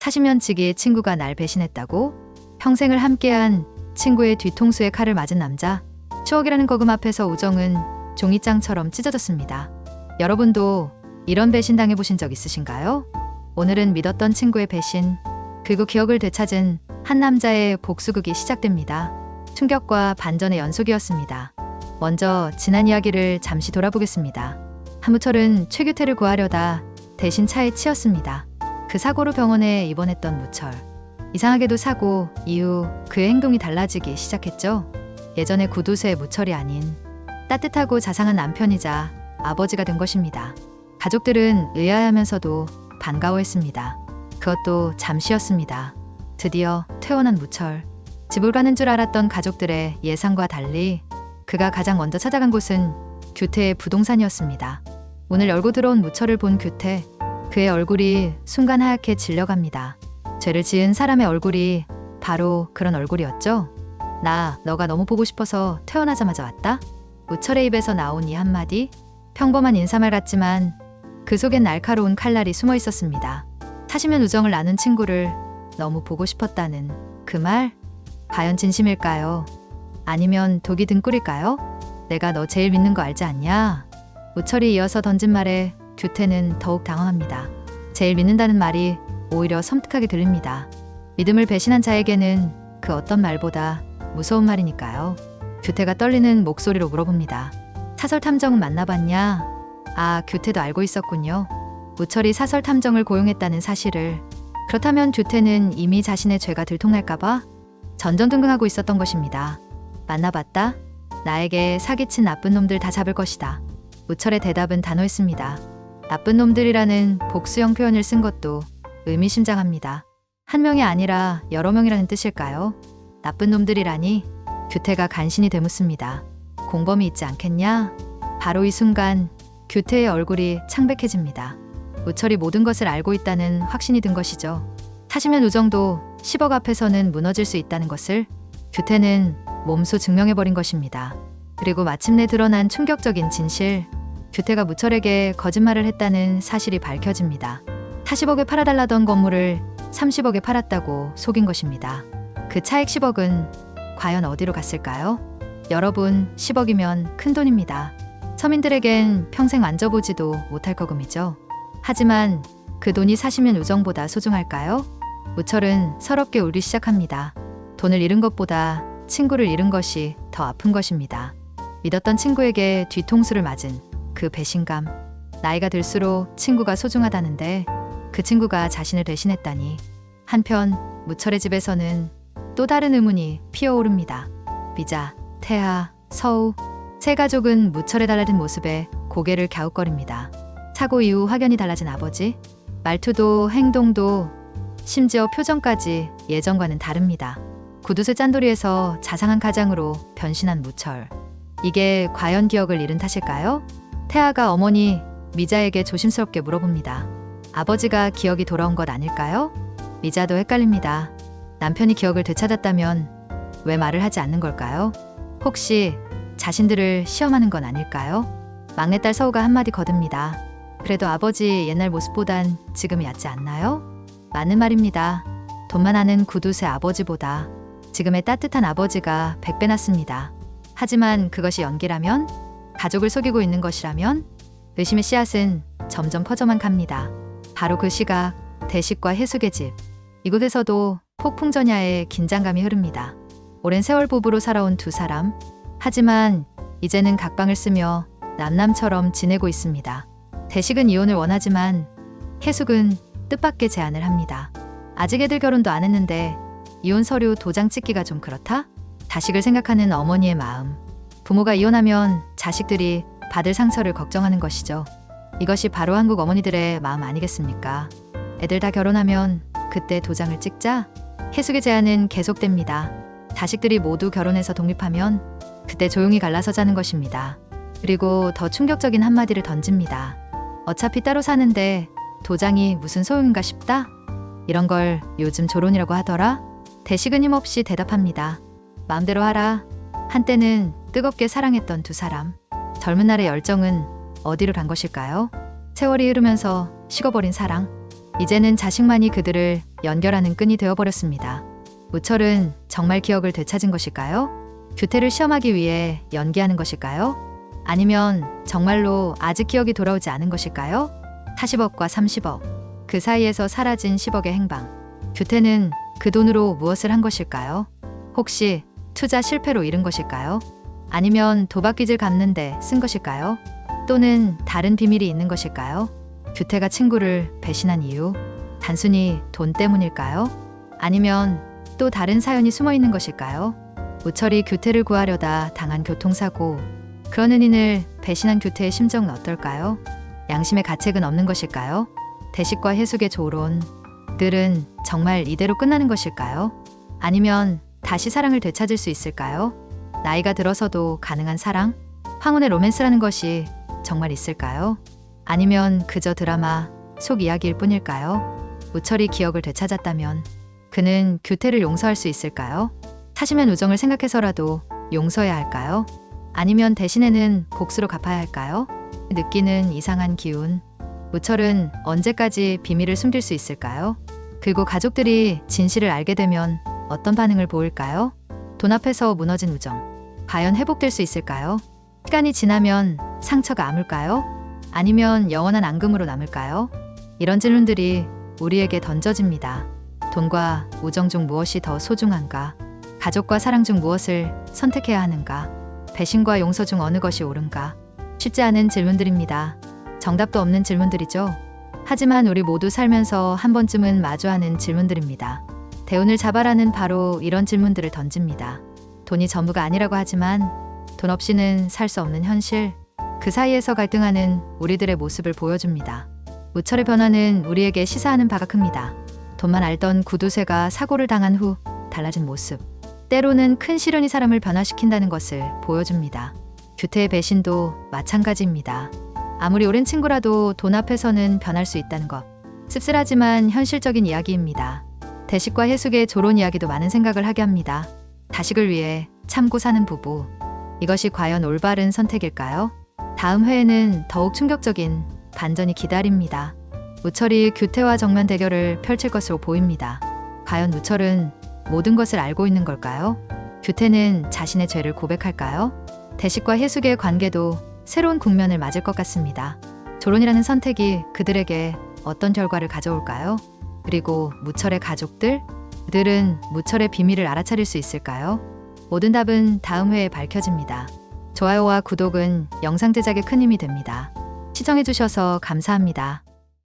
40년치기 친구가 날 배신했다고? 평생을 함께한 친구의 뒤통수에 칼을 맞은 남자. 추억이라는 거금 앞에서 우정은 종이장처럼 찢어졌습니다. 여러분도 이런 배신 당해보신 적 있으신가요? 오늘은 믿었던 친구의 배신, 그리고 기억을 되찾은 한 남자의 복수극이 시작됩니다. 충격과 반전의 연속이었습니다. 먼저 지난 이야기를 잠시 돌아보겠습니다. 한무철은 최규태를 구하려다 대신 차에 치였습니다. 그 사고로 병원에 입원했던 무철. 이상하게도 사고 이후 그의 행동이 달라지기 시작했죠. 예전의 구두쇠 무철이 아닌 따뜻하고 자상한 남편이자 아버지가 된 것입니다. 가족들은 의아해하면서도 반가워했습니다. 그것도 잠시였습니다. 드디어 퇴원한 무철. 집을 가는 줄 알았던 가족들의 예상과 달리 그가 가장 먼저 찾아간 곳은 규태의 부동산이었습니다. 오늘 열고 들어온 무철을 본 규태. 그의 얼굴이 순간 하얗게 질려갑니다. 죄를 지은 사람의 얼굴이 바로 그런 얼굴이었죠. 나 너가 너무 보고 싶어서 퇴원하자마자 왔다. 무철의 입에서 나온 이 한마디 평범한 인사말 같지만 그 속엔 날카로운 칼날이 숨어 있었습니다. 사시면 우정을 나눈 친구를 너무 보고 싶었다는 그 말 과연 진심일까요? 아니면 독이 등꿀일까요? 내가 너 제일 믿는 거 알지 않냐? 무철이 이어서 던진 말에 규태는 더욱 당황합니다. 제일 믿는다는 말이 오히려 섬뜩하게 들립니다. 믿음을 배신한 자에게는 그 어떤 말보다 무서운 말이니까요. 규태가 떨리는 목소리로 물어봅니다. 사설 탐정은 만나봤냐? 아, 규태도 알고 있었군요. 무철이 사설 탐정을 고용했다는 사실을. 그렇다면 규태는 이미 자신의 죄가 들통날까봐 전전긍긍하고 있었던 것입니다. 만나봤다? 나에게 사기친 나쁜 놈들 다 잡을 것이다. 무철의 대답은 단호했습니다. 나쁜 놈들이라는 복수형 표현을 쓴 것도 의미심장합니다. 한 명이 아니라 여러 명이라는 뜻일까요? 나쁜 놈들이라니 규태가 간신히 되묻습니다. 공범이 있지 않겠냐? 바로 이 순간 규태의 얼굴이 창백해집니다. 무철이 모든 것을 알고 있다는 확신이 든 것이죠. 사시면 우정도 10억 앞에서는 무너질 수 있다는 것을 규태는 몸소 증명해버린 것입니다. 그리고 마침내 드러난 충격적인 진실. 규태가 무철에게 거짓말을 했다는 사실이 밝혀집니다. 40억에 팔아달라던 건물을 30억에 팔았다고 속인 것입니다. 그 차액 10억은 과연 어디로 갔을까요? 여러분, 10억이면 큰 돈입니다. 서민들에겐 평생 만져보지도 못할 거금이죠. 하지만 그 돈이 사시면 우정보다 소중할까요? 무철은 서럽게 울기 시작합니다. 돈을 잃은 것보다 친구를 잃은 것이 더 아픈 것입니다. 믿었던 친구에게 뒤통수를 맞은 그 배신감. 나이가 들수록 친구가 소중하다는데 그 친구가 자신을 배신했다니. 한편 무철의 집에서는 또 다른 의문이 피어오릅니다. 미자, 태아, 서우 세 가족은 무철의 달라진 모습에 고개를 갸웃거립니다. 사고 이후 확연히 달라진 아버지, 말투도 행동도 심지어 표정까지 예전과는 다릅니다. 구두쇠 짠돌이에서 자상한 가장으로 변신한 무철. 이게 과연 기억을 잃은 탓일까요? 태아가 어머니 미자에게 조심스럽게 물어봅니다. 아버지가 기억이 돌아온 것 아닐까요? 미자도 헷갈립니다. 남편이 기억을 되찾았다면 왜 말을 하지 않는 걸까요? 혹시 자신들을 시험하는 건 아닐까요? 막내딸 서우가 한마디 거듭니다. 그래도 아버지 옛날 모습보단 지금이 얕지 않나요? 맞는 말입니다. 돈만 아는 구두쇠 아버지보다 지금의 따뜻한 아버지가 100배 낫습니다. 하지만 그것이 연기라면? 가족을 속이고 있는 것이라면? 의심의 씨앗은 점점 퍼져만 갑니다. 바로 그 시각, 대식과 해숙의 집. 이곳에서도 폭풍전야의 긴장감이 흐릅니다. 오랜 세월 부부로 살아온 두 사람. 하지만 이제는 각방을 쓰며 남남처럼 지내고 있습니다. 대식은 이혼을 원하지만 해숙은 뜻밖의 제안을 합니다. 아직 애들 결혼도 안 했는데 이혼 서류 도장 찍기가 좀 그렇다? 자식을 생각하는 어머니의 마음. 부모가 이혼하면 자식들이 받을 상처를 걱정하는 것이죠. 이것이 바로 한국 어머니들의 마음 아니겠습니까? 애들 다 결혼하면 그때 도장을 찍자? 해숙의 제안은 계속됩니다. 자식들이 모두 결혼해서 독립하면 그때 조용히 갈라서자는 것입니다. 그리고 더 충격적인 한마디를 던집니다. 어차피 따로 사는데 도장이 무슨 소용인가 싶다? 이런 걸 요즘 조론이라고 하더라? 대식은 힘없이 대답합니다. 마음대로 하라. 한때는 뜨겁게 사랑했던 두 사람. 젊은 날의 열정은 어디로 간 것일까요? 세월이 흐르면서 식어버린 사랑. 이제는 자식만이 그들을 연결하는 끈이 되어버렸습니다. 우철은 정말 기억을 되찾은 것일까요? 규태를 시험하기 위해 연기하는 것일까요? 아니면 정말로 아직 기억이 돌아오지 않은 것일까요? 40억과 30억. 그 사이에서 사라진 10억의 행방. 규태는 그 돈으로 무엇을 한 것일까요? 혹시 투자 실패로 잃은 것일까요? 아니면 도박 빚을 갚는데 쓴 것일까요? 또는 다른 비밀이 있는 것일까요? 규태가 친구를 배신한 이유? 단순히 돈 때문일까요? 아니면 또 다른 사연이 숨어 있는 것일까요? 우철이 규태를 구하려다 당한 교통사고. 그런 은인을 배신한 규태의 심정은 어떨까요? 양심의 가책은 없는 것일까요? 대식과 해숙의 조론. 들은 정말 이대로 끝나는 것일까요? 아니면 다시 사랑을 되찾을 수 있을까요? 나이가 들어서도 가능한 사랑? 황혼의 로맨스라는 것이 정말 있을까요? 아니면 그저 드라마 속 이야기일 뿐일까요? 우철이 기억을 되찾았다면 그는 규태를 용서할 수 있을까요? 사시면 우정을 생각해서라도 용서해야 할까요? 아니면 대신에는 복수로 갚아야 할까요? 느끼는 이상한 기운. 우철은 언제까지 비밀을 숨길 수 있을까요? 그리고 가족들이 진실을 알게 되면 어떤 반응을 보일까요? 돈 앞에서 무너진 우정. 과연 회복될 수 있을까요? 시간이 지나면 상처가 아물까요? 아니면 영원한 앙금으로 남을까요? 이런 질문들이 우리에게 던져집니다. 돈과 우정 중 무엇이 더 소중한가? 가족과 사랑 중 무엇을 선택해야 하는가? 배신과 용서 중 어느 것이 옳은가? 쉽지 않은 질문들입니다. 정답도 없는 질문들이죠. 하지만 우리 모두 살면서 한 번쯤은 마주하는 질문들입니다. 대운을 잡아라는 바로 이런 질문들을 던집니다. 돈이 전부가 아니라고 하지만 돈 없이는 살 수 없는 현실, 그 사이에서 갈등하는 우리들의 모습을 보여줍니다. 우철의 변화는 우리에게 시사하는 바가 큽니다. 돈만 알던 구두쇠가 사고를 당한 후 달라진 모습. 때로는 큰 시련이 사람을 변화시킨다는 것을 보여줍니다. 규태의 배신도 마찬가지입니다. 아무리 오랜 친구라도 돈 앞에서는 변할 수 있다는 것. 씁쓸하지만 현실적인 이야기입니다. 대식과 해숙의 조론 이야기도 많은 생각을 하게 합니다. 다식을 위해 참고 사는 부부. 이것이 과연 올바른 선택일까요? 다음 회에는 더욱 충격적인 반전이 기다립니다. 우철이 규태와 정면 대결을 펼칠 것으로 보입니다. 과연 우철은 모든 것을 알고 있는 걸까요? 규태는 자신의 죄를 고백할까요? 대식과 해숙의 관계도 새로운 국면을 맞을 것 같습니다. 조론이라는 선택이 그들에게 어떤 결과를 가져올까요? 그리고 무철의 가족들? 그들은 무철의 비밀을 알아차릴 수 있을까요? 모든 답은 다음 회에 밝혀집니다. 좋아요와 구독은 영상 제작에 큰 힘이 됩니다. 시청해주셔서 감사합니다.